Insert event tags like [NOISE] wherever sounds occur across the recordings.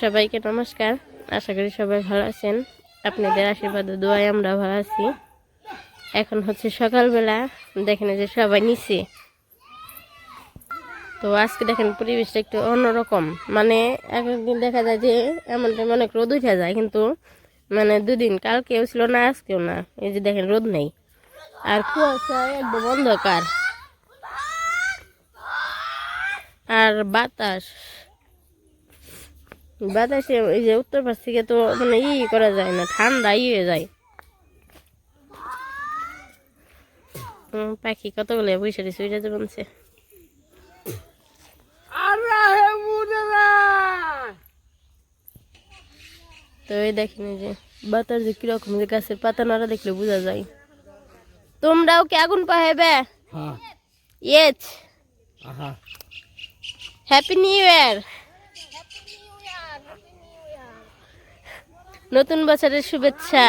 সবাইকে নমস্কার। আশা করি সবাই ভালো আছেন। আপনাদের আশীর্বাদ ও দোয়ায় আমরা ভালো আছি। এখন হচ্ছে সকালবেলা। দেখেন যে সবাই নিচে। তো আজকে দেখেন পরিবেশটা একটু অন্যরকম। মানে এক একদিন দেখা যায় যে এমন টাইম অনেক রোদ উঠে যায়, কিন্তু মানে দুদিন, কালকেও ছিল না, আজকেও না। এই যে দেখেন, রোদ নেই। আর কুয়াশা একদম অন্ধকার। আর বাতাস। বাতাসে এই যে উত্তর পাশ থেকে তো মানে ই করা যায় না, ঠান্ডা ই হয়ে যায়। পাখি কতগুলো বসে রয়েছে, ওইটা যে বলছে তো এই দেখেন এই যে বাতাস যে কীরকম যে গাছের পাতা নাড়া দেখলে বোঝা যায়। তোমরাও কি আগুন পাহাবে ইয়েস হ্যাপি নিউ ইয়ার নতুন বছরের শুভেচ্ছা।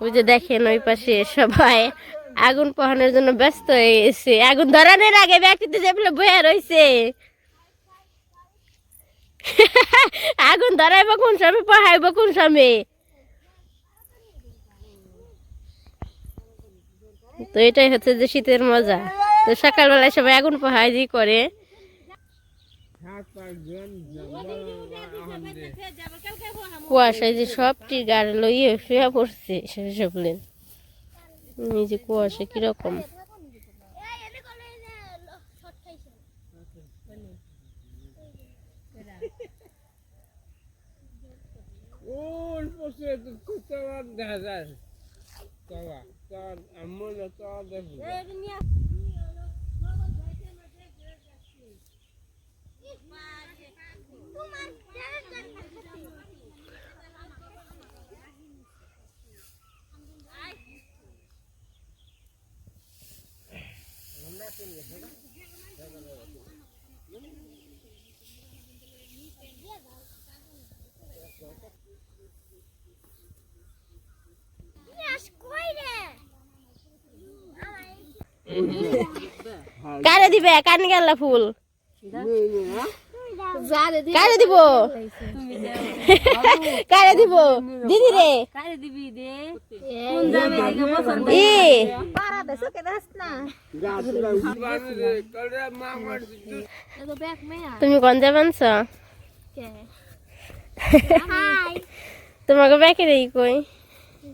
ওই যে দেখেন ওই পাশে সবাই আগুন পোহানোর জন্য ব্যস্ত হয়ে গেছে। আগুন ধরানোর আগে ব্যক্তিতে যেগুলো বয়ে রয়েছে [LAUGHS] আগুন ধরাইব কোন সময়, পোহাইব কোন সময়? তো এটাই হচ্ছে যে শীতের মজা। তো সকালবেলায় সবাই আগুন পোহাই করে। কুয়াশায় যে সবটি গাড়ি লইয়ে শুয়ে পড়ছে সেসব লেন এই যে কুয়াশা কীরকম। ওর পাশে তো কুত্তাবার দেখা যায়? তারা তার এমন তো দেখো। কারে দিবে? কান গেলা ফুল। কারে দিব? কারে দিব? দিদি রে। তুমি কোন যাবানছ তোমাকে ব্যাকে রেই কই?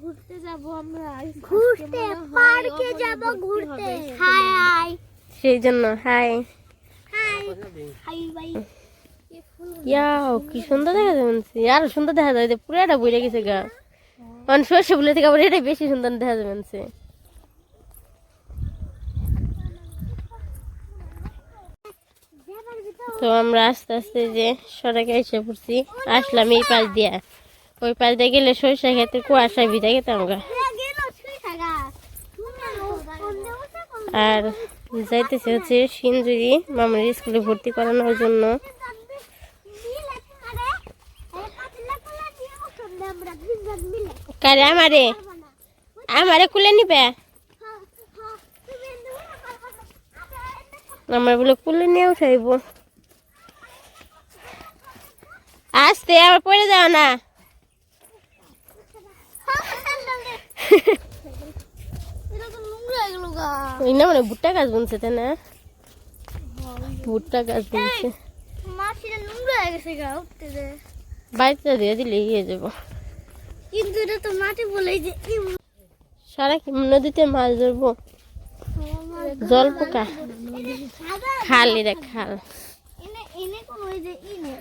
ঘুরতে যাব আমরা। ঘুরতে পার্কে যাব ঘুরতে হাই হাই সেই জন্য। Hi hi. হাই। বাই। ইয়াও কি সুন্দর দেখা যাচ্ছে আর সুন্দর দেখা যায় যে পুরাটা বইরে গেছে গা। মানে সর্ষে ফুলের থেকে আবার এটাই বেশি সুন্দর দেখা যাচ্ছে তো আমরা আস্তে আস্তে যে সড়কে এসে পড়ছি আসলাম এই পাশ দিয়া। ওই পাশ দিয়ে গেলে সরষে খেতে কুয়াশায় ভিজা গা। শুই থাকা আর যাইতেছে হচ্ছে সিনজুরি মামার স্কুলে ভর্তি করানোর জন্য। কারে আমারে? আমারে কুলে নিবে? আমার বলে কুলে নিয়ে উঠাইব। আসতে আবার পড়ে যাও না। না মানে ভুট্টা গাছ বুনছে তাই না? ভুট্টা গাছ বুনছে। বাড়িতে দিয়ে দিলে ইয়ে যাব। কিন্তু এটা তো মাটি বলে যে সারা কি নদীতে মাছ ধরবো? জল পোকা। খাল এরা খাল। এনে এনে কোন ওই যে ইনে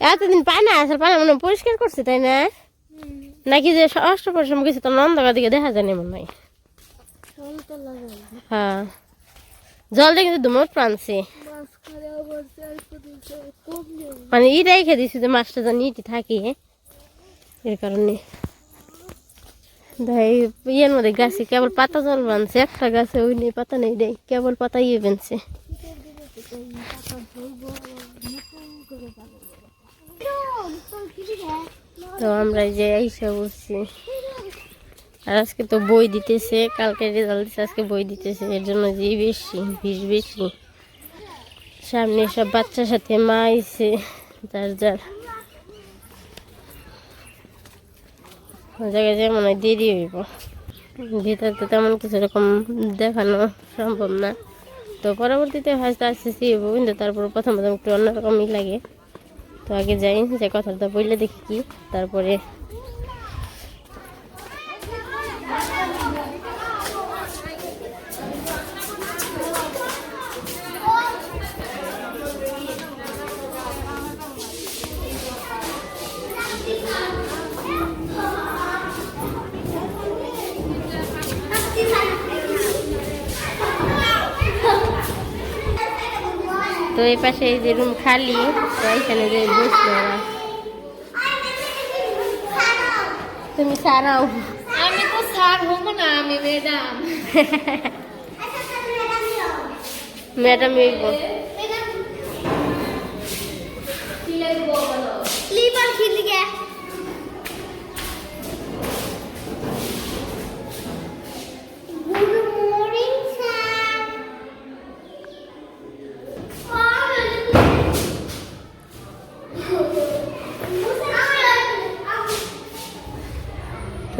এতদিন পায় না আসলে পায় না মনে পরিষ্কার করছে তাই না? নাকি যে অষ্টপরিশ্রম গেছে তো নন্দকা দিকে দেখা যায় না মনে হয়? হ্যাঁ। জল দিয়ে কিন্তু দুমট প্রাণছে। মানে ই রেখে দিছি যে মাছটা যেন ইটি থাকে এর কারণে। দেখ, ইয়ের মধ্যে গাছে কেবল পাতা জল বানছে একটা গাছে ওই নেই পাতা নেই দেয় কেবল পাতা ইয়ে বানছে। তো আমরা যে এইসব বসছি। আর আজকে তো বই দিতেছে, কালকে রেজাল্ট দিচ্ছে আজকে বই দিতেছে, এর জন্য যে বেশি ভিড় বেশি। সামনে সব বাচ্চার সাথে মা আইছে, যার যার। জায়গায় যে মনে হয় দেরি হইব। ভিতরে তো তেমন কিছু এরকম দেখানো সম্ভব না। তো পরবর্তীতে হয়তো আসতেছি কিন্তু তারপর প্রথম প্রথম একটু অন্যরকমই লাগে। তো আগে যাই যে কথাটা বললে দেখি কি তারপরে তো এই পাশে এই যে রুম খালি তো এখানে যে বসল ওরা। তুমি সারাও আমি তো সার হব না আমি ম্যাডাম। [LAUGHS] ম্যাডাম হইব।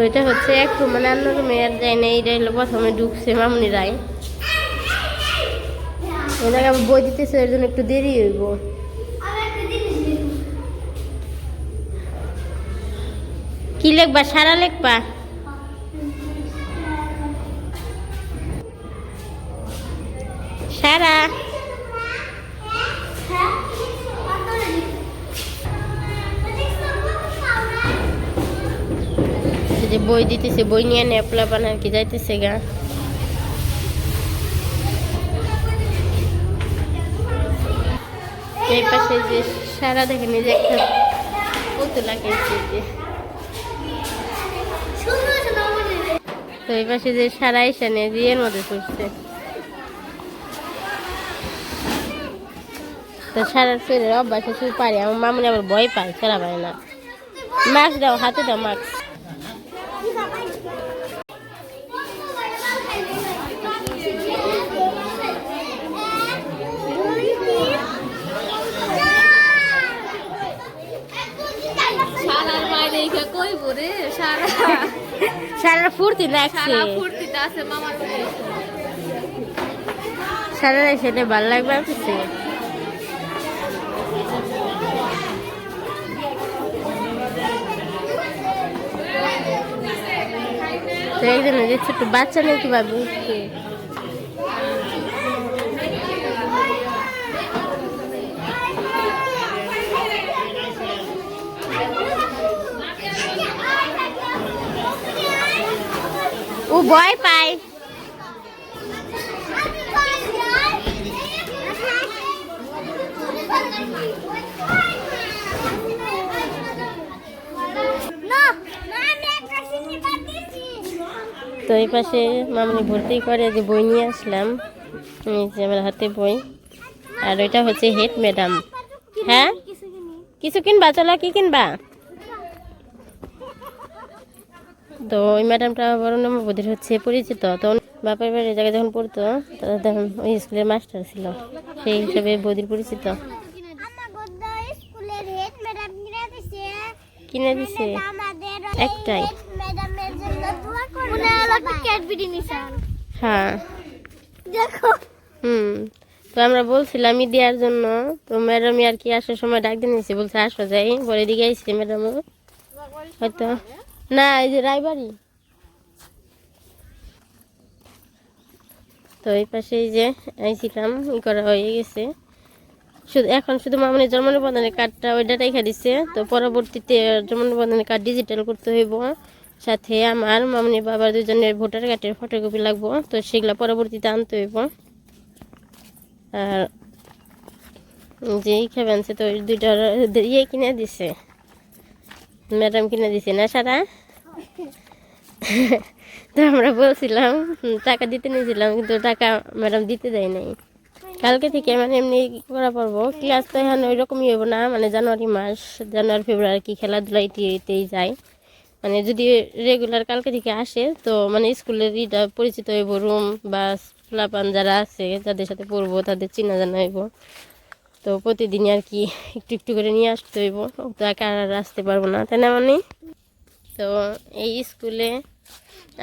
এটা হচ্ছে এক মানে অন্য রুমে আর যায় না এইটা হলো প্রথমে ঢুকছে মামুনি রায়। জায়গায় আবার বই দিতেছে, এর জন্য একটু দেরি হইব। কি লেখবা? সারা লিখবা? সারা? যে বই দিতেছে, বই নিয়ে নেপলা বানার কি যাইতেছে গা? এই পাশে যে সারা দেখেন যে একটা পুতুল লাগিয়েছে যে। তো এই পাশে যে সারা এসানে বিয়ের মধ্যে পড়ছে তো সারার শরীরের অভ্যাস আছে পারে, আমার মামুনি আবার ভয় পায়, সারা পারে না। মাস্ক দাও, হাতে দাও মাস্ক সারার বাইরে এসে কই পরে সারা ফুর্তি লাগছে। বাড়ি সারা সেটা ভালো লাগবে তো একজন যে ছোট্ট বাচ্চা নেই কীভাবে উঠছে ও ভয় পায়। তো এই পাশে মামনি ভর্তি করে যে বই নিয়ে আসলাম। যে আমার হাতে বই। আর ওইটা হচ্ছে হেড ম্যাডাম। হ্যাঁ? কিছু কিনবা? চলো কি কিনবা? তো ওই ম্যাডামটা বড় নম্বর বোধের হচ্ছে পরিচিত। তো বাপের বাড়ির জায়গায় যখন পড়তো তখন ওই স্কুলের মাস্টার ছিল। সেই হিসাবে বৌদির পরিচিত। কিনে দিছে। আমাদের একটাই ম্যাডামের জন্য দোয়া করবেন মনে হলো কি ক্যাডবেরি নিছেন হ্যাঁ। দেখো। হুম তো আমরা বলছিলাম দেওয়ার জন্য তো ম্যাডাম আর কি আসার সময় ডাক দিয়ে নিয়েছে বলছে আসো যাই পরে দিকে ম্যাডামও হয়তো না এই যে রায়বাড়ি। তো এই পাশে এই যে আইছিলাম ই করা হয়ে গেছে। শুধু এখন শুধু মামনির জন্ম নিবন্ধনের কার্ডটা ওইটা রেখে দিছে তো পরবর্তীতে জন্ম নিবন্ধনের কার্ড ডিজিটাল করতে হইব। সাথে আমার মামনি বাবার দুজনের ভোটার কার্ডের ফটোকপি লাগবো, তো সেগুলো পরবর্তীতে আনতে হইব। আর যে খাবে আনছে তো দুইটা ইয়ে কিনে দিছে। ম্যাডাম কিনে দিছে না সারা? [LAUGHS] তো আমরা বলছিলাম টাকা দিতে নিয়েছিলাম, কিন্তু টাকা ম্যাডাম দিতে দেয় নাই। কালকে থেকে মানে এমনি করা পারব ক্লাস তো এখন ওই রকমই হইব না মানে জানুয়ারি মাস, জানুয়ারি, ফেব্রুয়ারি কি খেলাধুলা এটি এতেই যায়। মানে যদি রেগুলার কালকে থেকে আসে, তো মানে স্কুলের ইটা পরিচিত হইব রুম বা ফ্লাপান যারা আছে, যাদের সাথে পড়ব, তাদের চিনা জানা হইব। তো প্রতিদিন আর কি একটু একটু করে নিয়ে আসতে হইব। তো আর আসতে পারব না, তাই না মানে তো এই স্কুলে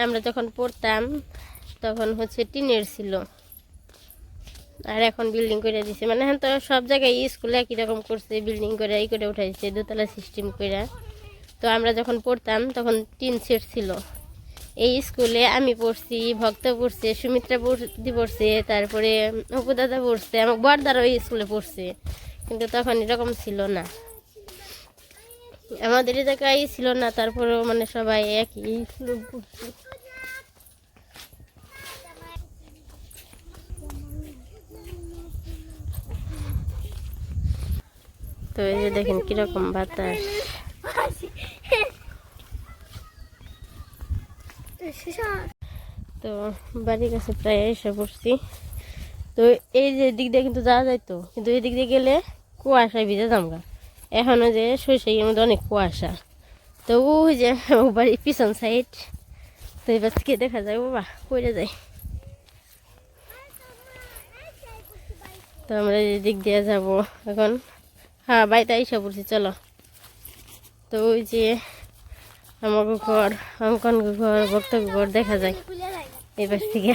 আমরা যখন পড়তাম, তখন হচ্ছে টিনের ছিল। আর এখন বিল্ডিং করে দিছে। মানে এখন তো সব জায়গায় স্কুলে একই রকম করছে বিল্ডিং করে এই করে উঠাইছে, দোতলা সিস্টেম করে তো আমরা যখন পড়তাম, তখন টিন সেট ছিল। এই স্কুলে আমি পড়ছি, ভক্ত পড়ছে, সুমিত্রা পড়তি পড়ছে, তারপরে উপদাদা পড়ছে, আমার বরদারও এই স্কুলে পড়ছে, কিন্তু তখন এরকম ছিল না। আমাদের জায়গায় ছিল না, তারপরেও মানে সবাই একই পড়ছে। তো এই যে দেখেন কীরকম বাতাস। তো বাড়ির কাছে প্রায় এসে পড়ছি তো এই যে দিক দিয়ে কিন্তু যাওয়া যাইতো কিন্তু এই দিক দিয়ে গেলে কুয়াশায় ভিজে জামগা। এখনও যে শৈশাইয়ের মধ্যে অনেক কুয়াশা। তো ওই যে ও বাড়ির পিছন সাইড তো এবার থেকে দেখা যায়, বাবা, পড়ে যায়। তো আমরা এই দিক দিয়ে যাব এখন। হ্যাঁ বাড়িতে এসে পড়ছি, চলো। তো ওই যে আমার ঘর অঙ্কন ঘর ভক্ত ঘর দেখা যায়। এই পাশ থেকে।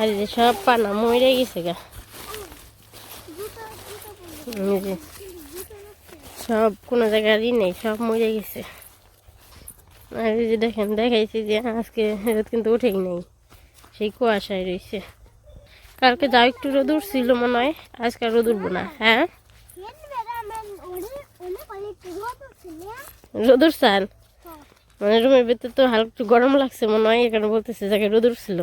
আর যে সব পানা মরে গেছে গা। যে সব কোনো জায়গারই নেই, সব মরে গেছে। আর যে দেখেন, দেখাইছি যে আজকে রোদ কিন্তু উঠেই নেই। সেই কুয়াশায় রয়েছে। কালকে যাও একটু রোদ উঠছিল মনে হয়, আজকে রোদ উঠবো না হ্যাঁ? রোদ উঠছাল মানে রুমের ভিতরে তো হালকা একটু গরম লাগছে মনে হয় এখানে বলতেছে যাকে রোদ উঠছিল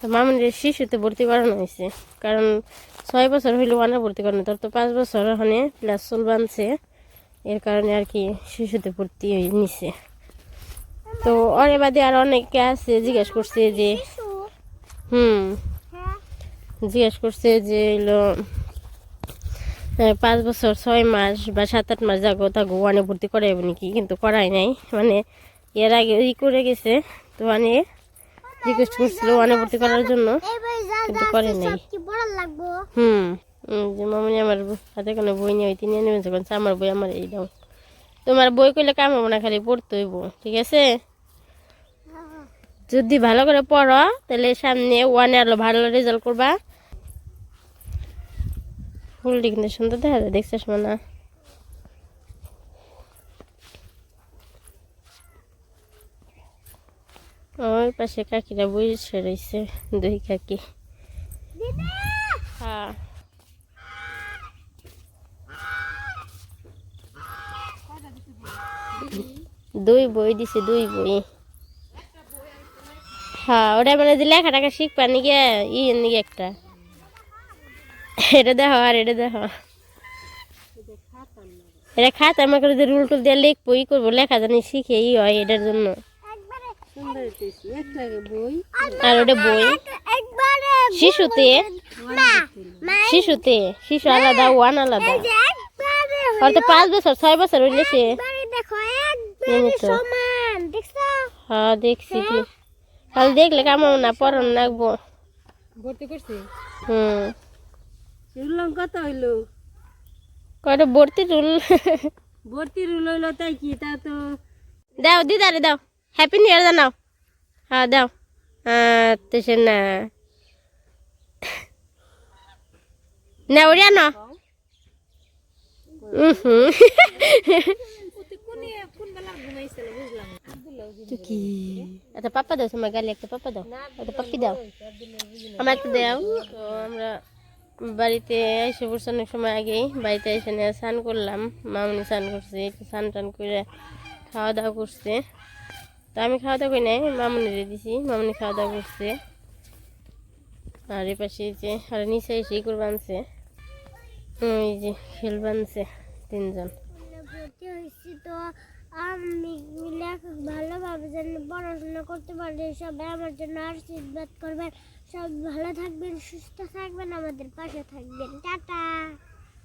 তো মামুনের শিশুতে ভর্তি করানো হয়েছে কারণ ছয় বছর হইল ওয়ানে ভর্তি করানো তার তো পাঁচ বছর ওখানে প্লাস চুল বানছে এর কারণে আর কি শিশুতে ভর্তি হয়ে নিছে। তো ওর বাদে আর অনেকে আছে জিজ্ঞেস করছে যে হুম। জিজ্ঞেস করছে যে এলো পাঁচ বছর ছয় মাস বা সাত আট মাস যাগো তাগো ওয়ানে ভর্তি করাইব নাকি? কিন্তু করাই নাই। মানে এর আগে ই করে গেছে তো মানে রিকোয়েস্ট করছিল ওয়ানে ভর্তি করার জন্য কিন্তু করে নাই। হুম যে মামনি আমার হাতে কোনো বই নিয়ে তিনি নেবেন যখন আমার বই আমার এই দাও। তোমার বই করলে কাম হব না খালি পড়তে হইব ঠিক আছে? যদি ভালো করে পড়ো তাহলে সামনে ওয়ানে আরও ভালো রেজাল্ট করবা। ফুলটি কিন্তু সুন্দর দেখা যায়, দেখছিস না ওই পাশে কাকিরা বসে রয়েছে দুই কাকি। হ্যাঁ। দুই বই দিছে, দুই বই। হ্যাঁ ওটা মানে যে লেখা টাকা শিখবা নাকি ই নাকি একটা? এটা দেখো আর এটা দেখো। এটা খাতা আমাকে যদি রুল টুল দিয়ে লিখব ই করব লেখা জানি শিখে ই হয় এটার জন্য। আর ওটা বই। শিশুতে? শিশুতে? শিশু আলাদা ওয়ান আলাদা? আর তো পাঁচ বছর ছয় বছর হইলে সে? হ্যাঁ দেখছি। তাহলে দেখলে কেমন না পড়ন লাগবো। ভর্তি করছি? হুম। রুলং কত হইল। কয়টা ভর্তি রুল? ভর্তি রুল হইল তাই কি? তা তো দাও দিদারে দাও। হ্যাপি নিউ ইয়ার জানাও। হ্যাঁ দাও। হ্যাঁ তো সে না। না ওরিয়া না হুম। আচ্ছা পাপ্পা দাও তোমার গালে একটা পাপ্পা দাও। একটা পাপ্পি দাও। আমার একটা দাও। তো আমরা বাড়িতে এসে পড়ছি অনেক সময় আগেই। বাড়িতে এসে নিয়ে স্নান করলাম। মামনি স্নান করছে স্নান টান করে খাওয়া দাওয়া করছে। তো আমি খাওয়া দাওয়া করি নাই মামনি দিয়ে দিছি। মামনি খাওয়া দাওয়া করছে। আর এ পাশে যে, আর নিচে এসে ই করে বানছে। এই যে খেল বানছে তিনজন। তো ভালোভাবে যেন পড়াশোনা করতে পারি, সবাই আমার জন্য আশীর্বাদ করবেন। সব ভালো থাকবেন সুস্থ থাকবেন আমাদের পাশে থাকবেন। টাটা।